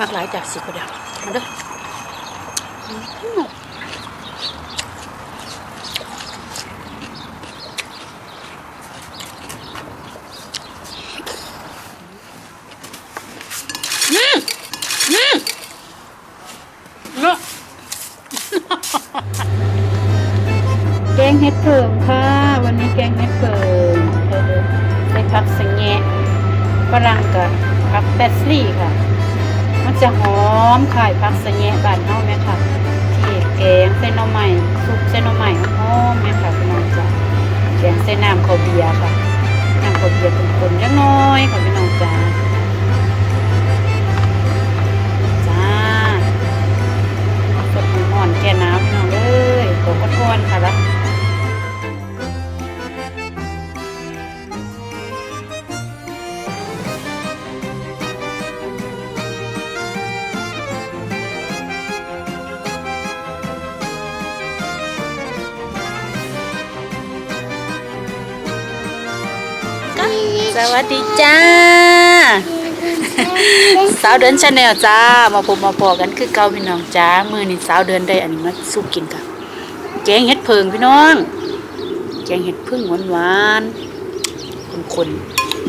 มากหลายจากสิก็เดียวมาเด้ออืมอืมอืมเนาะแกงเห็ดเผิงค่ะ วันนี้แกงเห็ดเผิงเออใส่ผักสังแงะฝรั่งกับผักแบสลี่ค่ะ มันจะหอมไข่ผักสังแงะบานเฮาแม่ค่ะ ที่แกงเส้นหน่อไม้ซุปเส้นหน่อไม้หอมแม่ค่ะพี่น้องจ้ะแกงเส้นน้ำข้าวเบียร์ค่ะน้ำข้าวเบียร์คนๆจักน้อยค่ะพี่น้องจ้า สวัสดีจ้า สาวเดินชาแนลจ้า มาพบมาพอกันคือเก่าพี่น้องจ้า มือนี่สาวเดินได้อันนี้มาสู้กินค่ะ แกงเห็ดเพิงพี่น้อง แกงเห็ดพึ่งหวานหวานคนคน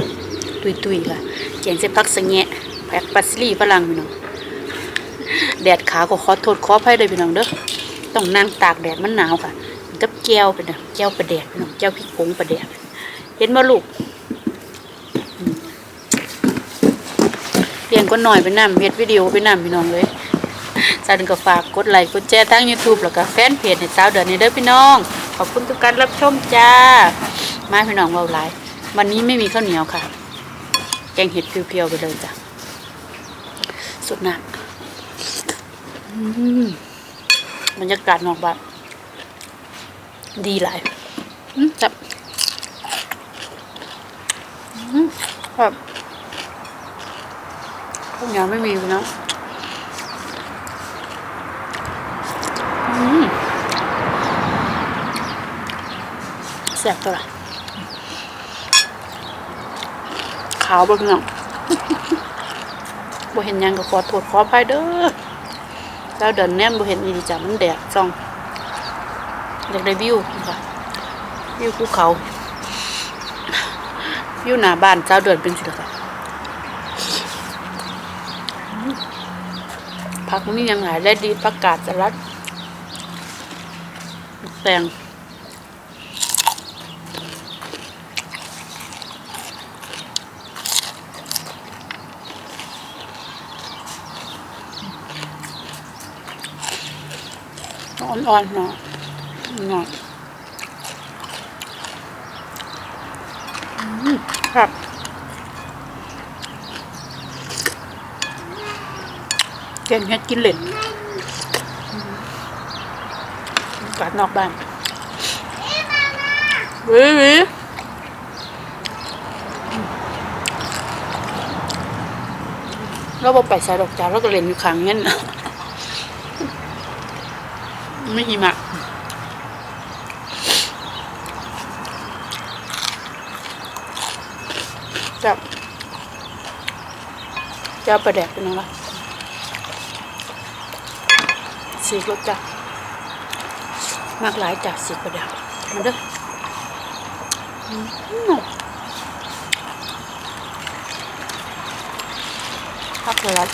ๆตุยตุยๆค่ะ แกงเส้นพักสะแงะแพ็กปัสลี่ฝรั่งพี่น้อง แดดขาก็ขอโทษขออภัยเลยพี่น้องเด้อ ต้องนั่งตากแดดมันหนาวค่ะ กับแก้วเป็นน่ะแก้วประแดดพี่น้องแก้วพริกผงประแดดเห็นบ่ลูก เรียนก็หน่อยไปนำเฮ็ดวิดีโอไปนำพี่น้องเลยสาวเดินก็ฝากกดไลค์กดแชร์ทั้ง YouTube แล้วก็แฟนเพจให้สาวเดินนี่เด้อพี่น้อง ขอบคุณทุกการรับชมจ้า มาพี่น้องเว้าหลายวันนี้ไม่มีข้าวเหนียวค่ะ แกงเห็ดเพียวๆไปเลยจ้ะสุดหน้ำอืมบรรยากาศนอกบ้านดีหลายจับอืมครับ ข้าวเหนียวไม่มีเนาะอืมแซ่บตัวละขาวบ่พี่น้องบ่เห็นหยังก็ขอโทษขออภัยเด้อแล้วเดินแนมบ่เห็นอีดีจ้ะมันแดดส่องอยากได้วิวค่ะวิวภูเขาวิวหน้าบ้านเจ้าเดินเป็นสิล่ะค่ะ ผักนี่ยังหายได้ดีผักกาดสลัดแตงอ่อนๆเนาะเนาะอืม ครับแกงเห็ดกินเล่นอากาศนอกบ้านวิวิเราบอไปใส่ดอกจานเราก็เล่นอยู่ขังเงี้ยนะไม่หิมะจับจะเอาประแดกเป็นอะไร สีรสจ้ะมากหลายจากสีกระดาษมาเด้ออืมพักเลยละ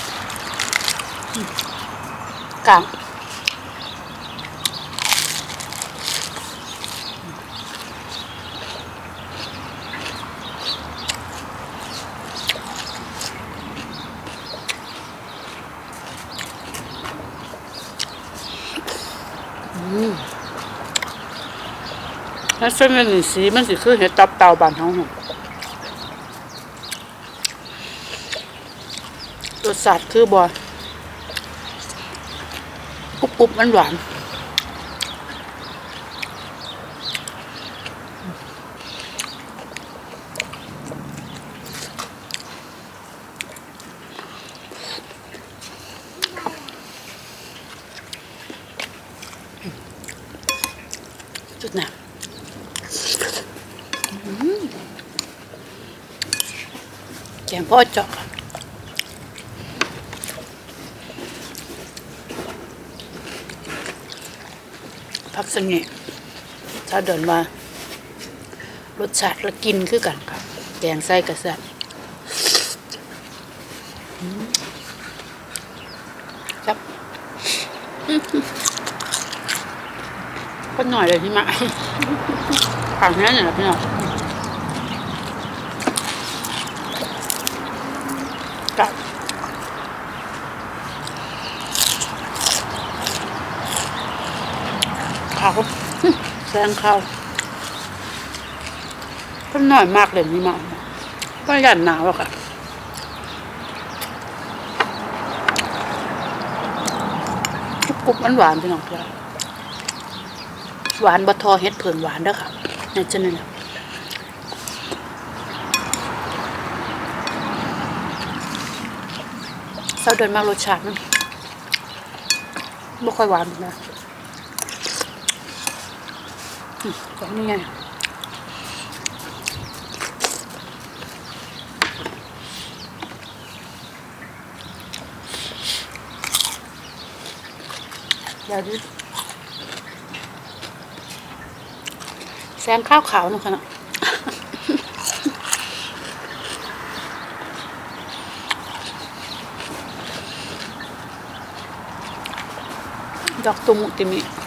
อืมกลาง ถ้าเส้นมันสีมันสิคือเห็ดตับเตาบานท้องหงรสชาติคือบอกรุบกรุบมันหวานจุดหนาียงพ่อเจาะพักสนิทถ้าเดินมารสชาติและกินคือกันครับแกงไส้กระสับครับก็หน่อยเลยที่มาผ่านแค่ไหนพี่น้อง แซงข้าก็น่อยมากเลยนี่มาก็ยันหนาวอะค่ะกรุบๆหวานๆพี่น้องจ้าหวานบะทอเฮ็ดเผิงหวานด้อค่ะในี่จะนี่นเศร้าเดินมากรสชาติมันไม่ค่อยหวานนะ อืมแบบนี้ไงเดี๋ยวดิแซมข้าวขาวหนูค่ะเนาะดอกตุมุติมิ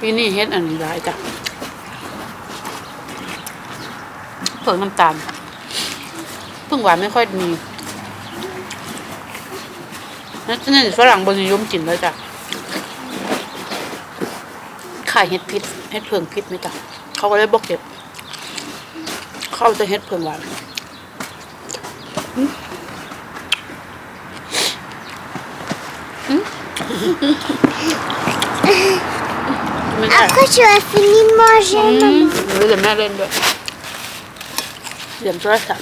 ปีนี้เฮ็ดอันนี้หลายจ้ะเพิ่งน้ำตาลเพิ่งหวานไม่ค่อยมีนั่นนั่นฝรั่งบนนิยมกินแล้วจ้ะขายเฮ็ดพิษเฮ็ดเพิงพิษไหมจ้ะเขาก็เลยบอกเก็บ เขาจะเฮ็ดเพิงหวานอืม Après, tu as fini de manger, maman. Oui, la madeleine. J'aime ça, ça.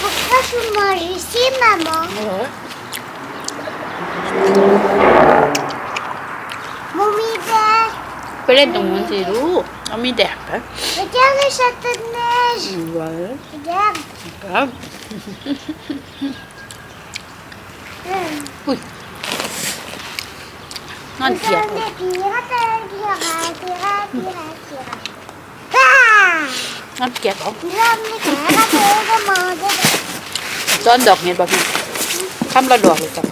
Pourquoi tu manges ici, maman? Ouais. Mon hiver. Quel est mon zéro En hiver. Regarde le château de neige. Ouais. Regarde. Regarde. Hum. Oui. อุ้ยนอนเกียด Regarde les pirates, pirates, pirates, pirates, pirates. Ah นอนเกียดเขา Regarde les pirates, demande. ซ้อนดอกเห็ดบ่พี่คำละดอกเลยจ้ะ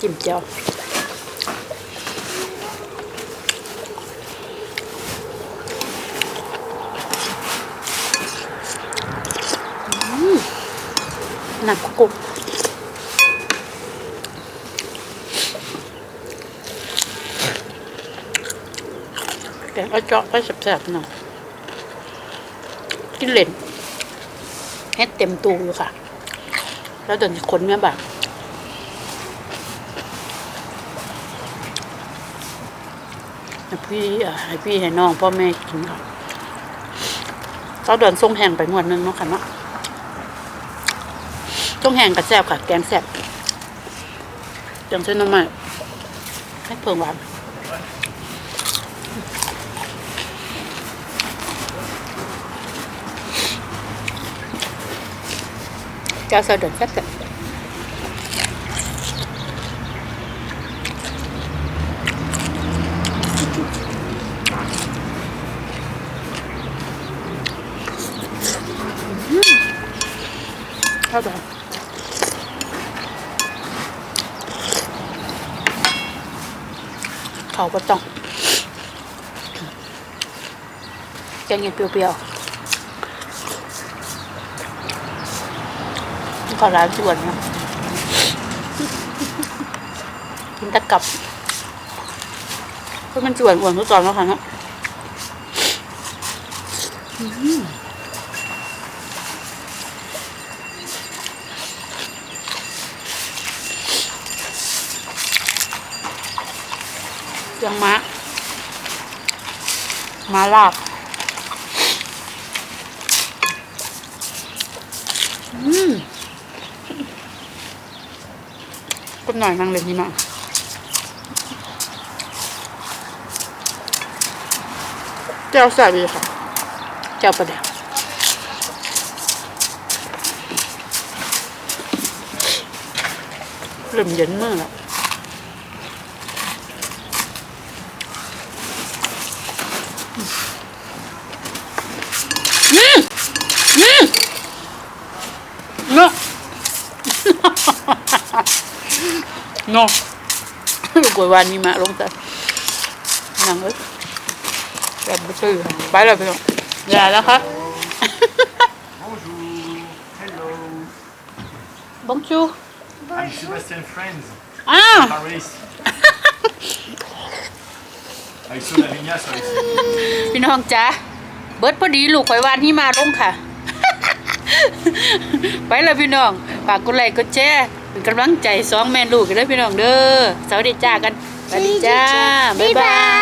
จิ้มเจียวอืมหนักกุก แกงเอาเจาะไปแสบๆหน่อยกินเล่นเฮ็ดเต็มตูอยู่ค่ะ แล้วเดินคนเนี่ยแบบให้พี่อะให้พี่ให้น้องพ่อแม่กินค่ะเราเดินส่งแหงไปงวดนึงเนาะค่ะเนาะส่งแหงกับแซ่บค่ะ แกงแซ่บจังเส้นน้ำมันให้เพิ่งหวาน แก้วเสด็จแซ่บๆเข้าใจเของแกงเห็ดเปรี้ยวๆขอร้านส่วนกินตะกับเพราะมันส่วนอ้วนทุกตอนแล้วค่ะเนาะอื้อหือเจียงมะมาลาบ หน่อยนั่งเลยนี่นะเจ้าสาบีค่ะ เจ้าประเดี๋ยวเริ่มเย็นมากแล้วเนาะ ลูกกวยวานมีมาลงแต่นังเอ้ยแบบบ่ซื้อไปแล้วพี่น้องอย่าแล้วครับ Bonjour. Hello. บงจู I'm Sebastian Friends, อ้าว Paris. Avec son Avignas sur les พี่น้องจ้าเบิดพอดีลูกข่อยวานที่มาลงค่ะ ไปแล้วพี่น้องฝากกดไลค์กดแชร์ เป็นกำลังใจสองแม่ลูกกันเด้อพี่น้องเด้อสวัสดีจ้ากันสวัสดีจ้าบ๊ายบาย